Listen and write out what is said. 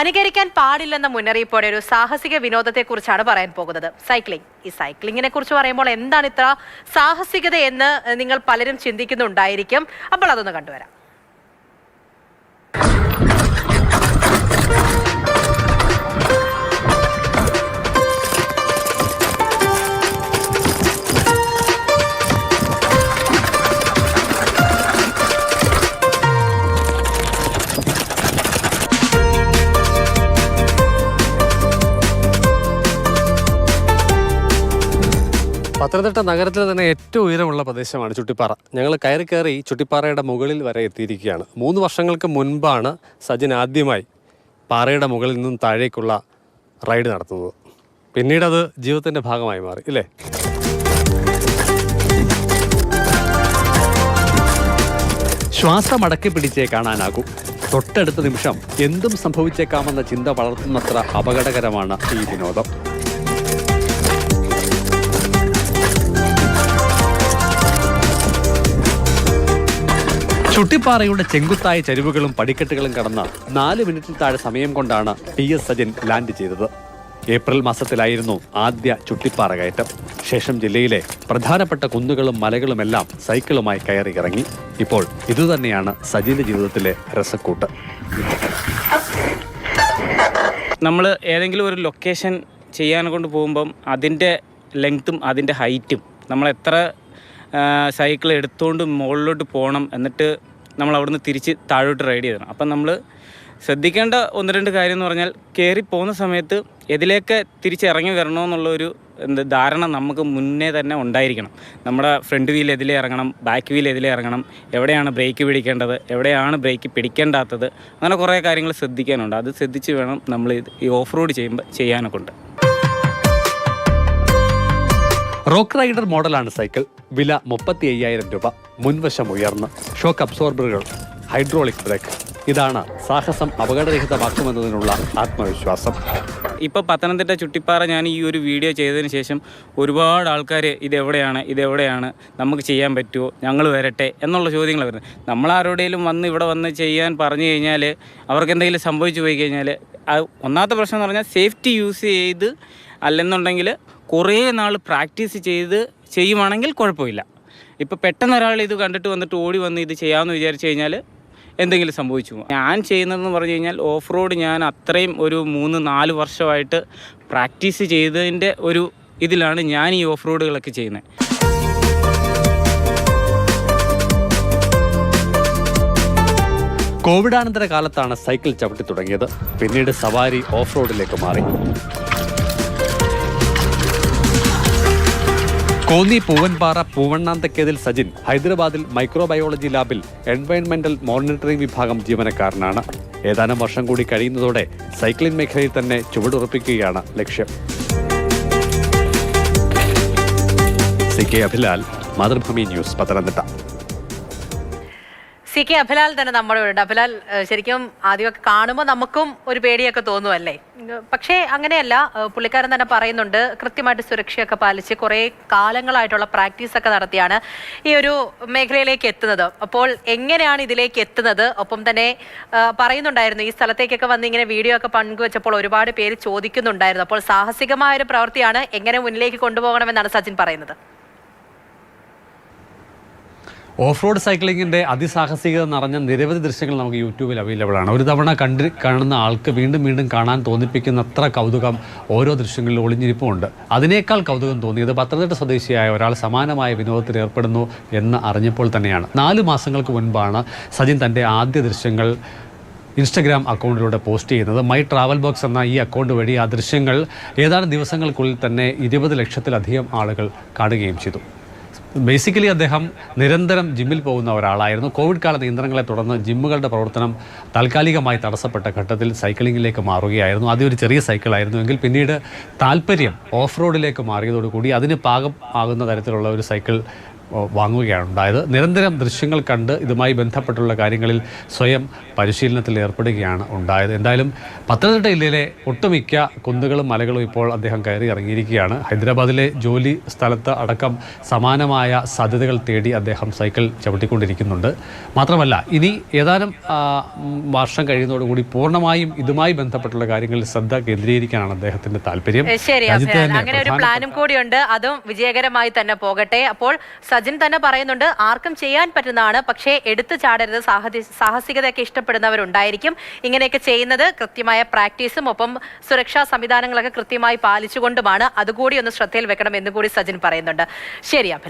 അനുകരിക്കാൻ പാടില്ലെന്ന മുന്നറിയിപ്പോടെ ഒരു സാഹസിക വിനോദത്തെക്കുറിച്ചാണ് പറയാൻ പോകുന്നത്. സൈക്ലിംഗ് ഈ സൈക്ലിങ്ങിനെ കുറിച്ച് പറയുമ്പോൾ എന്താണ് ഇത്ര സാഹസികത എന്ന് നിങ്ങൾ പലരും ചിന്തിക്കുന്നുണ്ടായിരിക്കും. അപ്പോൾ അതൊന്ന് കണ്ടുവരാം. പത്തനംതിട്ട നഗരത്തിൽ തന്നെ ഏറ്റവും ഉയരമുള്ള പ്രദേശമാണ് ചുട്ടിപ്പാറ. ഞങ്ങൾ കയറി കയറി ചുട്ടിപ്പാറയുടെ മുകളിൽ വരെ എത്തിയിരിക്കുകയാണ്. മൂന്ന് വർഷങ്ങൾക്ക് മുൻപാണ് സജിൻ ആദ്യമായി പാറയുടെ മുകളിൽ നിന്നും താഴേക്കുള്ള റൈഡ് നടത്തുന്നത്. പിന്നീട് അത് ജീവിതത്തിന്റെ ഭാഗമായി മാറി ഇല്ലേ? ശ്വാസം അടക്കി പിടിച്ചേ കാണാനാകൂ. തൊട്ടടുത്ത നിമിഷം എന്തും സംഭവിച്ചേക്കാമെന്ന ചിന്ത വളർത്തുന്നത്ര അപകടകരമാണ് ഈ വിനോദം. ചുട്ടിപ്പാറയുടെ ചെങ്കുത്തായ ചരിവുകളും പടിക്കെട്ടുകളും കടന്ന നാല് മിനിറ്റിൽ താഴെ സമയം കൊണ്ടാണ് ടി എസ് സജിൻ ലാൻഡ് ചെയ്തത്. ഏപ്രിൽ മാസത്തിലായിരുന്നു ആദ്യ ചുട്ടിപ്പാറ കയറ്റം. ശേഷം ജില്ലയിലെ പ്രധാനപ്പെട്ട കുന്നുകളും മലകളുമെല്ലാം സൈക്കിളുമായി കയറി ഇറങ്ങി. ഇപ്പോൾ ഇതുതന്നെയാണ് സജിന്റെ ജീവിതത്തിലെ രസക്കൂട്ട്. നമ്മൾ ഏതെങ്കിലും ഒരു ലൊക്കേഷൻ ചെയ്യാൻ കൊണ്ട് പോകുമ്പം അതിന്റെ ലെങ്ത്തും അതിന്റെ ഹൈറ്റും നമ്മൾ എത്ര സൈക്കിൾ എടുത്തുകൊണ്ട് മുകളിലോട്ട് പോകണം എന്നിട്ട് നമ്മൾ അവിടുന്ന് തിരിച്ച് താഴോട്ട് റൈഡ് ചെയ്യണം അപ്പം നമ്മൾ ശ്രദ്ധിക്കേണ്ട ഒന്ന് രണ്ട് കാര്യം എന്ന് പറഞ്ഞാൽ കയറി പോകുന്ന സമയത്ത് എതിലേക്ക് തിരിച്ചിറങ്ങി വരണമെന്നുള്ള ഒരു എന്ത് ധാരണ നമുക്ക് മുന്നേ തന്നെ ഉണ്ടായിരിക്കണം. നമ്മുടെ ഫ്രണ്ട് വീൽ എതിലേ ഇറങ്ങണം ബാക്ക് വീൽ എതിലേ ഇറങ്ങണം എവിടെയാണ് ബ്രേക്ക് പിടിക്കേണ്ടത് എവിടെയാണ് ബ്രേക്ക് പിടിക്കേണ്ടാത്തത് അങ്ങനെ കുറേ കാര്യങ്ങൾ ശ്രദ്ധിക്കാനുണ്ട്. അത് ശ്രദ്ധിച്ച് വേണം നമ്മൾ ഈ ഓഫ് റോഡ് ചെയ്യുമ്പോൾ ചെയ്യാനൊക്കെ ഉണ്ട്. റോക്ക് റൈഡർ മോഡലാണ് സൈക്കിൾ. വില മുപ്പത്തി അയ്യായിരം രൂപ. മുൻവശം ഉയർന്ന്. ഷോക്ക് അബ്സോർബറുകൾ ഹൈഡ്രോളിക് ബ്രേക്ക്. ഇതാണ് സാഹസം അപകടരഹിതമാക്കുമെന്നതിനുള്ള ആത്മവിശ്വാസം. ഇപ്പോൾ പത്തനംതിട്ട ചുട്ടിപ്പാറ ഞാൻ ഈ ഒരു വീഡിയോ ചെയ്തതിന് ശേഷം ഒരുപാട് ആൾക്കാർ ഇതെവിടെയാണ് ഇതെവിടെയാണ് നമുക്ക് ചെയ്യാൻ പറ്റുമോ ഞങ്ങൾ വരട്ടെ എന്നുള്ള ചോദ്യങ്ങൾ വരുന്നത്. നമ്മൾ ആരോടെങ്കിലും വന്ന് ഇവിടെ വന്ന് ചെയ്യാൻ പറഞ്ഞു കഴിഞ്ഞാൽ അവർക്ക് എന്തെങ്കിലും സംഭവിച്ചു പോയി കഴിഞ്ഞാൽ ഒന്നാമത്തെ പ്രശ്നം എന്ന് പറഞ്ഞാൽ സേഫ്റ്റി യൂസ് ചെയ്ത് അല്ലെന്നുണ്ടെങ്കിൽ കുറേ നാൾ പ്രാക്ടീസ് ചെയ്ത് ചെയ്യുവാണെങ്കിൽ കുഴപ്പമില്ല. ഇപ്പോൾ പെട്ടെന്ന് ഒരാൾ ഇത് കണ്ടിട്ട് വന്നിട്ട് ഓടി വന്ന് ഇത് ചെയ്യാമെന്ന് വിചാരിച്ചു കഴിഞ്ഞാൽ എന്തെങ്കിലും സംഭവിച്ചു ഞാൻ ചെയ്യുന്നതെന്ന് പറഞ്ഞു കഴിഞ്ഞാൽ ഓഫ് റോഡ് ഞാൻ അത്രയും ഒരു മൂന്ന് നാല് വർഷമായിട്ട് പ്രാക്ടീസ് ചെയ്തതിന്റെ ഒരു ഇതിലാണ് ഞാൻ ഈ ഓഫ് റോഡുകളൊക്കെ ചെയ്യുന്നത്. കോവിഡാനന്തര കാലത്താണ് സൈക്കിൾ ചവിട്ടി തുടങ്ങിയത്. പിന്നീട് സവാരി ഓഫ് റോഡിലേക്ക് മാറി. കോന്നി പൂവൻപാറ പൂവണ്ണാന്തക്കേതിൽ സജിൻ ഹൈദരാബാദിൽ മൈക്രോബയോളജി ലാബിൽ എൻവയൺമെന്റൽ മോണിറ്ററിംഗ് വിഭാഗം ജീവനക്കാരനാണ്. ഏതാനും വർഷം കൂടി കഴിയുന്നതോടെ സൈക്ലിംഗ് മേഖലയിൽ തന്നെ ചുവടുറപ്പിക്കുകയാണ് ലക്ഷ്യം. C K Abhilal Mathrubhumi news Pathanamthitta. C K Abhilal തന്നെ നമ്മുടെ ഉണ്ട് അഭിലാൽ ശരിക്കും ആദ്യമൊക്കെ കാണുമ്പോൾ നമുക്കും ഒരു പേടിയൊക്കെ തോന്നുമല്ലേ പക്ഷേ അങ്ങനെയല്ല പുള്ളിക്കാരൻ തന്നെ പറയുന്നുണ്ട് കൃത്യമായിട്ട് സുരക്ഷയൊക്കെ പാലിച്ച് കുറേ കാലങ്ങളായിട്ടുള്ള പ്രാക്ടീസ് ഒക്കെ നടത്തിയാണ് ഈ ഒരു മേഖലയിലേക്ക് എത്തുന്നത്. അപ്പോൾ എങ്ങനെയാണ് ഇതിലേക്ക് എത്തുന്നത്? ഒപ്പം തന്നെ പറയുന്നുണ്ടായിരുന്നു ഈ സ്ഥലത്തേക്കൊക്കെ വന്ന് ഇങ്ങനെ വീഡിയോ ഒക്കെ പങ്കുവച്ചപ്പോൾ ഒരുപാട് പേര് ചോദിക്കുന്നുണ്ടായിരുന്നു. അപ്പോൾ സാഹസികമായ ഒരു പ്രവൃത്തിയാണ് എങ്ങനെ മുന്നിലേക്ക് കൊണ്ടുപോകണമെന്നാണ് സച്ചിൻ പറയുന്നത്. ഓഫ് റോഡ് സൈക്ലിങ്ങിന്റെ അതിസാഹസികത നിറഞ്ഞ നിരവധി ദൃശ്യങ്ങൾ നമുക്ക് യൂട്യൂബിൽ അവൈലബിൾ ആണ്. ഒരു തവണ കണ്ട് കാണുന്ന ആൾക്ക് വീണ്ടും വീണ്ടും കാണാൻ തോന്നിപ്പിക്കുന്ന അത്ര കൗതുകം ഓരോ ദൃശ്യങ്ങളിലും ഒളിഞ്ഞിരിപ്പുമുണ്ട്. അതിനേക്കാൾ കൗതുകം തോന്നിയത് പത്തനംതിട്ട സ്വദേശിയായ ഒരാൾ സമാനമായ വിനോദത്തിൽ ഏർപ്പെടുന്നു എന്ന് അറിഞ്ഞപ്പോൾ തന്നെയാണ്. നാല് മാസങ്ങൾക്ക് മുൻപാണ് സജിൻ തന്റെ ആദ്യ ദൃശ്യങ്ങൾ ഇൻസ്റ്റഗ്രാം അക്കൗണ്ടിലൂടെ പോസ്റ്റ് ചെയ്യുന്നത്. മൈ ട്രാവൽ ബോക്സ് എന്ന ഈ അക്കൗണ്ട് വഴി ആ ദൃശ്യങ്ങൾ ഏതാനും ദിവസങ്ങൾക്കുള്ളിൽ തന്നെ ഇരുപത് ലക്ഷത്തിലധികം ആളുകൾ കാണുകയും ചെയ്തു. ബേസിക്കലി അദ്ദേഹം നിരന്തരം ജിമ്മിൽ പോകുന്ന ഒരാളായിരുന്നു. കോവിഡ് കാല നിയന്ത്രണങ്ങളെ തുടർന്ന് ജിമ്മുകളുടെ പ്രവർത്തനം താൽക്കാലികമായി തടസ്സപ്പെട്ട ഘട്ടത്തിൽ സൈക്ലിങ്ങിലേക്ക് മാറുകയായിരുന്നു. ആദ്യം ഒരു ചെറിയ സൈക്കിളായിരുന്നു എങ്കിൽ പിന്നീട് താല്പര്യം ഓഫ് റോഡിലേക്ക് മാറിയതോടുകൂടി അതിന് പാകം ആകുന്ന തരത്തിലുള്ള ഒരു സൈക്കിൾ വാങ്ങുകയാണ് ഉണ്ടായത്. നിരന്തരം ദൃശ്യങ്ങൾ കണ്ട് ഇതുമായി ബന്ധപ്പെട്ടുള്ള കാര്യങ്ങളിൽ സ്വയം പരിശീലനത്തിൽ ഏർപ്പെടുകയാണ് ഉണ്ടായത്. എന്തായാലും പത്തനംതിട്ട ജില്ലയിലെ ഒട്ടുമിക്ക കുന്നുകളും മലകളും ഇപ്പോൾ അദ്ദേഹം കയറി ഇറങ്ങിയിരിക്കുകയാണ്. ഹൈദരാബാദിലെ ജോലി സ്ഥലത്ത് അടക്കം സമാനമായ സാധ്യതകൾ തേടി അദ്ദേഹം സൈക്കിൾ ചവിട്ടിക്കൊണ്ടിരിക്കുന്നുണ്ട്. മാത്രമല്ല ഇനി ഏതാനും വർഷം കഴിയുന്നതോടുകൂടി പൂർണമായും ഇതുമായി ബന്ധപ്പെട്ടുള്ള കാര്യങ്ങളിൽ ശ്രദ്ധ കേന്ദ്രീകരിക്കാനാണ് അദ്ദേഹത്തിന്റെ താല്പര്യം. അങ്ങനെ ഒരു പ്ലാനും കൂടിയുണ്ട്. അതും വിജയകരമായി തന്നെ പോകട്ടെ. അപ്പോൾ സജിൻ തന്നെ പറയുന്നുണ്ട് ആർക്കും ചെയ്യാൻ പറ്റുന്നതാണ് പക്ഷേ എടുത്തു ചാടരുത്. സാഹതി സാഹസികതയൊക്കെ ഇഷ്ടപ്പെടുന്നവരുണ്ടായിരിക്കും ഇങ്ങനെയൊക്കെ ചെയ്യുന്നത്. കൃത്യമായ പ്രാക്ടീസും ഒപ്പം സുരക്ഷാ സംവിധാനങ്ങളൊക്കെ കൃത്യമായി പാലിച്ചുകൊണ്ടുമാണ്. അതുകൂടി ഒന്ന് ശ്രദ്ധയിൽ വെക്കണം എന്ന് കൂടി സജിൻ പറയുന്നുണ്ട്. ശരി അഭിലാൽ